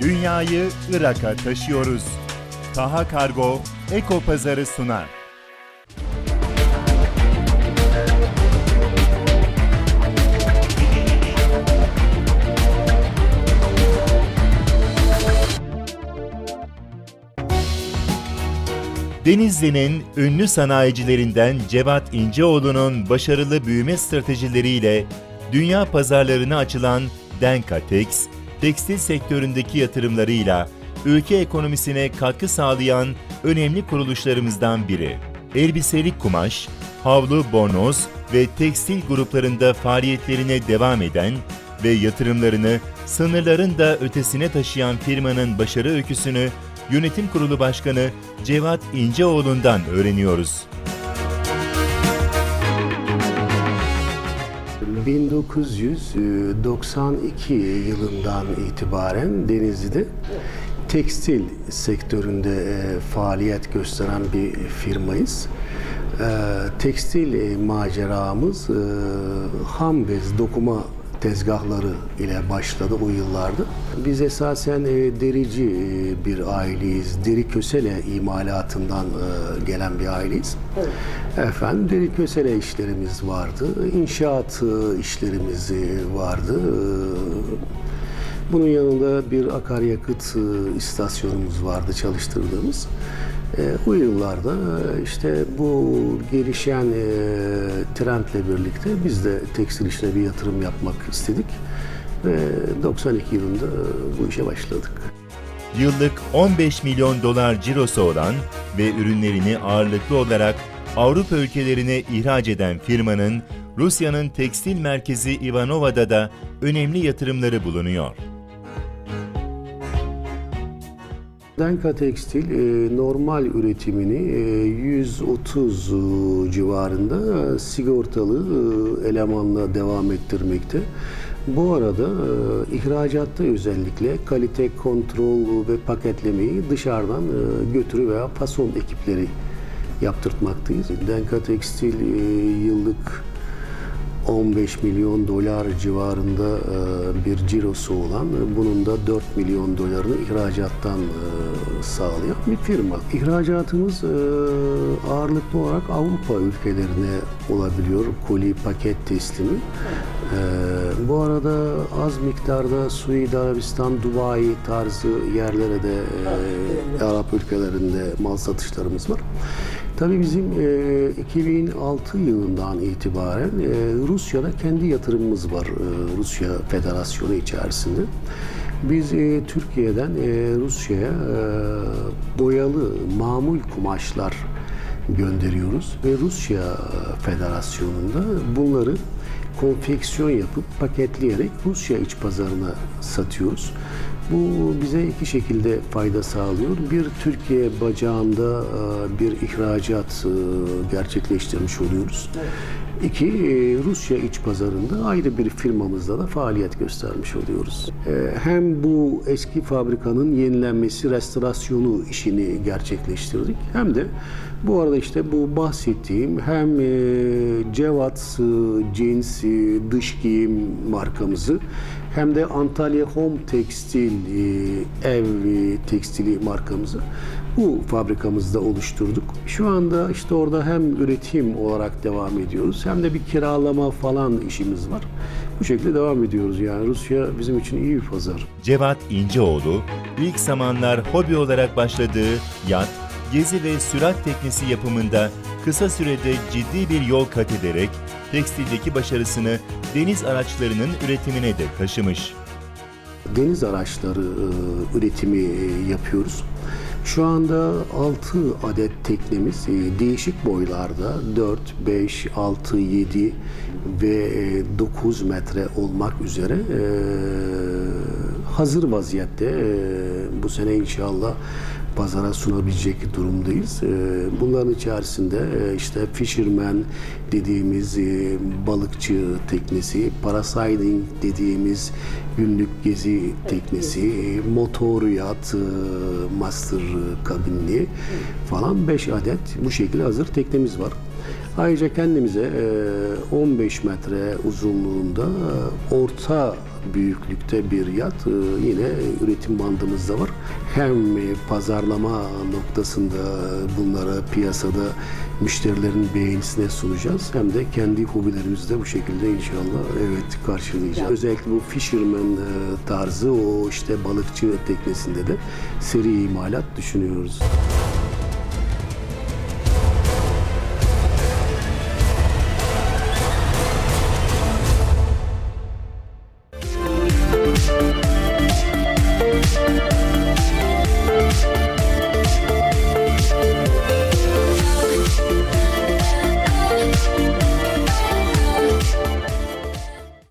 Dünyayı Irak'a taşıyoruz. Taha Kargo Eko Pazarı sunar. Denizli'nin ünlü sanayicilerinden Cevat İnceoğlu'nun başarılı büyüme stratejileriyle dünya pazarlarına açılan Denkatex, tekstil sektöründeki yatırımlarıyla ülke ekonomisine katkı sağlayan önemli kuruluşlarımızdan biri. Elbiselik kumaş, havlu bornoz ve tekstil gruplarında faaliyetlerine devam eden ve yatırımlarını sınırların da ötesine taşıyan firmanın başarı öyküsünü Yönetim Kurulu Başkanı Cevat İnceoğlu'ndan öğreniyoruz. 1992 yılından itibaren Denizli'de tekstil sektöründe e, faaliyet gösteren bir firmayız. E, Tekstil e, maceramız e, ham bez dokuma tezgahları ile başladı o yıllarda. Biz esasen e, derici e, bir aileyiz. Deri kösele imalatından e, gelen bir aileyiz. Efendim deri kösele işlerimiz vardı. İnşaat e, işlerimiz e, vardı. E, bunun yanında bir akaryakıt e, istasyonumuz vardı çalıştırdığımız. E, bu yıllarda e, işte bu gelişen e, trendle birlikte biz de tekstil işine bir yatırım yapmak istedik. Ve 92 yılında e, bu işe başladık. Yıllık 15 milyon dolar cirosu olan ve ürünlerini ağırlıklı olarak Avrupa ülkelerine ihraç eden firmanın Rusya'nın tekstil merkezi Ivanova'da da önemli yatırımları bulunuyor. Denka Tekstil e, normal üretimini e, 130 civarında e, sigortalı e, elemanla devam ettirmekte. Bu arada e, ihracatta özellikle kalite kontrol ve paketlemeyi dışarıdan e, götürü veya fason ekipleri yaptırtmaktayız. Denka Tekstil e, yıllık 15 milyon dolar civarında e, bir cirosu olan, e, bunun da 4 milyon dolarını ihracattan e, sağlayan bir firma. İhracatımız ağırlıklı olarak Avrupa ülkelerine olabiliyor. Koli paket teslimi. Bu arada az miktarda Suudi Arabistan, Dubai tarzı yerlere de Arap ülkelerinde mal satışlarımız var. Tabii bizim e, 2006 yılından itibaren e, Rusya'da kendi yatırımımız var e, Rusya Federasyonu içerisinde. Biz e, Türkiye'den e, Rusya'ya e, boyalı mamul kumaşlar gönderiyoruz ve Rusya Federasyonu'nda bunları konfeksiyon yapıp paketleyerek Rusya iç pazarına satıyoruz. Bu bize iki şekilde fayda sağlıyor. Bir Türkiye bacağında e, bir ihracat e, gerçekleştirmiş oluyoruz. İki e, Rusya iç pazarında ayrı bir firmamızda da faaliyet göstermiş oluyoruz. Hem bu eski fabrikanın yenilenmesi, restorasyonu işini gerçekleştirdik. Hem de bu arada işte bu bahsettiğim hem Cevat e, dış giyim markamızı hem de Antalya Home Tekstil e, ev e, tekstili markamızı bu fabrikamızda oluşturduk. Şu anda işte orada hem üretim olarak devam ediyoruz hem de bir kiralama falan işimiz var. Bu şekilde devam ediyoruz yani Rusya bizim için iyi bir pazar. Cevat İnceoğlu, ilk zamanlar hobi olarak başladığı yat, gezi ve sürat teknesi yapımında kısa sürede ciddi bir yol kat ederek tekstildeki başarısını deniz araçlarının üretimine de taşımış. deniz araçları e, üretimi e, yapıyoruz. Şu anda 6 adet teknemiz e, değişik boylarda 4, 5, 6, 7 ve e, 9 metre olmak üzere hazır vaziyette bu sene inşallah pazara sunabilecek durumdayız. E, Bunların içerisinde e, işte fisherman dediğimiz e, balıkçı teknesi, parasailing dediğimiz günlük gezi teknesi, e, motor yat, master kabinli falan 5 adet bu şekilde hazır teknemiz var. Ayrıca kendimize e, 15 metre uzunluğunda orta büyüklükte bir yat e, yine üretim bandımızda var. Hem e, pazarlama noktasında bunları piyasada müşterilerin beğenisine sunacağız hem de kendi hobilerimizi de bu şekilde inşallah evet karşılayacağız. Özellikle bu fisherman e, tarzı o işte balıkçı teknesinde de seri imalat düşünüyoruz.